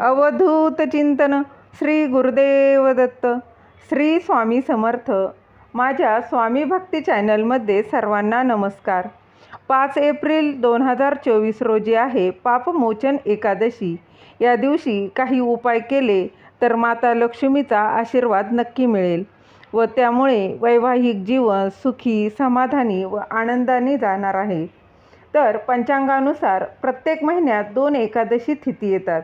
अवधूत चिंतन श्री गुरुदेव दत्त श्री स्वामी समर्थ. माझ्या स्वामी भक्ती चॅनलमध्ये सर्वांना नमस्कार. पाच एप्रिल दोन हजार चोवीस रोजी आहे पापमोचन एकादशी. या दिवशी काही उपाय केले तर माता लक्ष्मीचा आशीर्वाद नक्की मिळेल व त्यामुळे वैवाहिक जीवन सुखी समाधानी व आनंदाने जाणार आहे. तर पंचांगानुसार प्रत्येक महिन्यात दोन एकादशी तिथी येतात.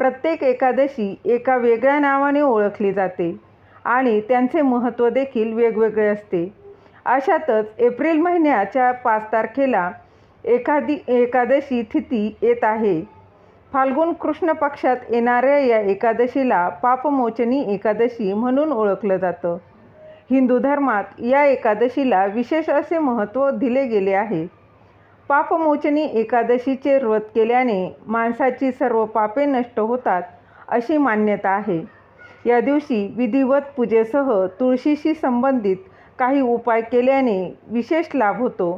प्रत्येक एकादशी एका वेगळ्या नावाने ओळखली जाते आणि त्यांचे महत्त्व देखील वेगवेगळे असते. अशातच एप्रिल महिन्याच्या पाच तारखेला एखादी एकादशी तिथी येत आहे. फाल्गुन कृष्ण पक्षात येणाऱ्या या एकादशीला पापमोचनी एकादशी म्हणून ओळखलं जातं. हिंदू धर्मात या एकादशीला विशेष असे महत्त्व दिले गेले आहे. पापमोचनी एकादशीचे व्रत केल्याने माणसाची सर्व पापे नष्ट होतात अशी मान्यता आहे. या दिवशी विधिवत पूजेसह तुळशीशी संबंधित काही उपाय केल्याने विशेष लाभ होतो.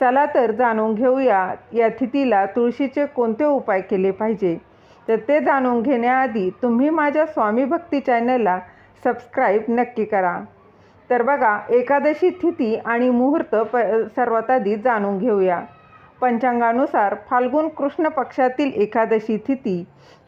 चला तर जाणून घेऊया या तिथीला तुळशीचे कोणते उपाय केले पाहिजे. तर ते जाणून घेण्याआधी तुम्ही माझ्या स्वामी भक्ती चॅनलला सबस्क्राईब नक्की करा. तर बघा एकादशी तिथी आणि मुहूर्त प सर्वात आधी जाणून घेऊया. पंचांगानुसार फाल्गुन कृष्ण पक्षातील एकादशी तिथी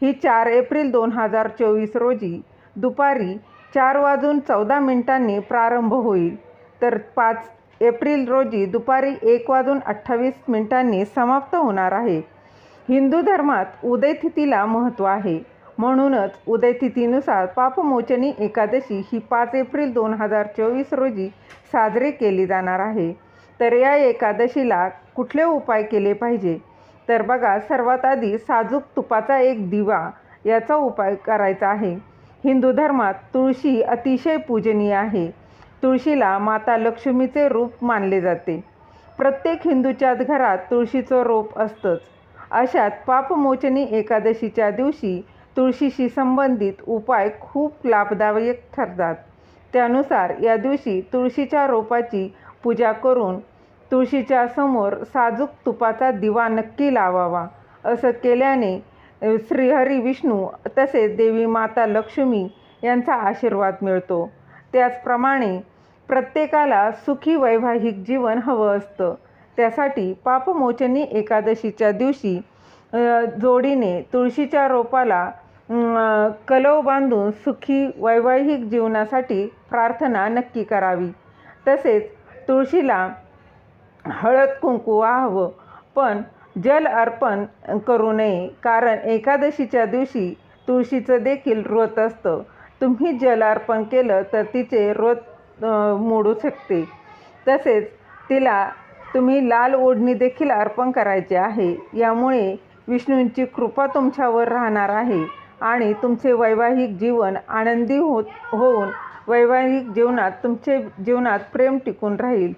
ही चार एप्रिल दोन हजार चोवीस रोजी दुपारी चार वाजून चौदा मिनिटांनी प्रारंभ होईल. तर पाच एप्रिल रोजी दुपारी एक वाजून अठ्ठावीस मिनिटांनी समाप्त होणार आहे. हिंदू धर्मात उदयतिथीला महत्त्व आहे. म्हणूनच उदयतिथीनुसार पापमोचनी एकादशी ही पाच एप्रिल दोन हजार चोवीस रोजी साजरी केली जाणार आहे. तर या एकादशीला कुठले उपाय केले पाहिजे? तर बघा सर्वात आधी साजूक तुपाचा एक दिवा याचा उपाय करायचा आहे. हिंदू धर्मात तुळशी अतिशय पूजनीय आहे. तुळशीला माता लक्ष्मीचे रूप मानले जाते. प्रत्येक हिंदूच्याच घरात तुळशीचं रोप असतंच. अशात पापमोचनी एकादशीच्या दिवशी तुळशीशी संबंधित उपाय खूप लाभदायक ठरतात. त्यानुसार या दिवशी तुळशीच्या रोपाची पूजा करून तुळशीच्या समोर साजूक तुपाचा दिवा नक्की लावावा असं केल्याने श्रीहरी विष्णू तसेच देवी माता लक्ष्मी यांचा आशीर्वाद मिळतो. त्याचप्रमाणे प्रत्येकाला सुखी वैवाहिक जीवन हवं असतं. त्यासाठी पापमोचनी एकादशीच्या दिवशी जोडीने तुळशीच्या रोपाला कलव बांधून सुखी वैवाहिक जीवनासाठी प्रार्थना नक्की करावी. तसेच तुळशीला हळद कुंकू वाहावं. पण जल अर्पण करू नये कारण एकादशीच्या दिवशी तुळशीचं देखील व्रत असतं. तुम्ही जल अर्पण केलं तर तिचे व्रत मोडू शकते. तसेच तिला तुम्ही लाल ओढणी देखील अर्पण करायचे आहे. यामुळे विष्णूंची कृपा तुमच्यावर राहणार आहे आणि तुमचे वैवाहिक जीवन आनंदी होत होऊन वैवाहिक जीवनात तुमचे जीवनात प्रेम टिकून राहील.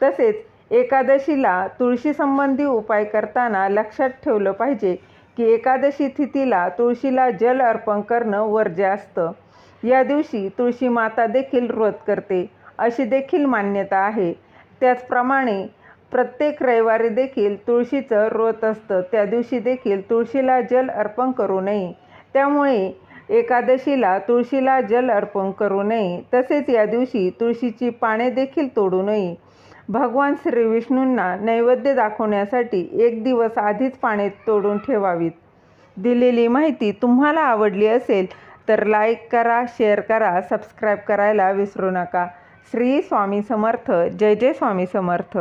तसेच एकादशीला तुळशीसंबंधी उपाय करताना लक्षात ठेवलं पाहिजे की एकादशी तिथीला तुळशीला जल अर्पण करणं वर्ज्य असतं. या दिवशी तुळशी माता देखील व्रत करते अशी देखील मान्यता आहे. त्याचप्रमाणे प्रत्येक रविवारी देखील तुळशीचं व्रत असतं. त्या दिवशी देखील तुळशीला जल अर्पण करू नये. त्यामुळे एकादशीला तुळशीला जल अर्पण करू नये. तसेच या दिवशी तुळशीची पाने देखील तोडू नये. भगवान श्री विष्णूंना नैवेद्य दाखवण्यासाठी एक दिवस आधीच पाने तोडून ठेवावीत. दिलेली माहिती तुम्हाला आवडली असेल तर लाईक करा शेअर करा सबस्क्राईब करायला विसरू नका. श्री स्वामी समर्थ. जय जय स्वामी समर्थ.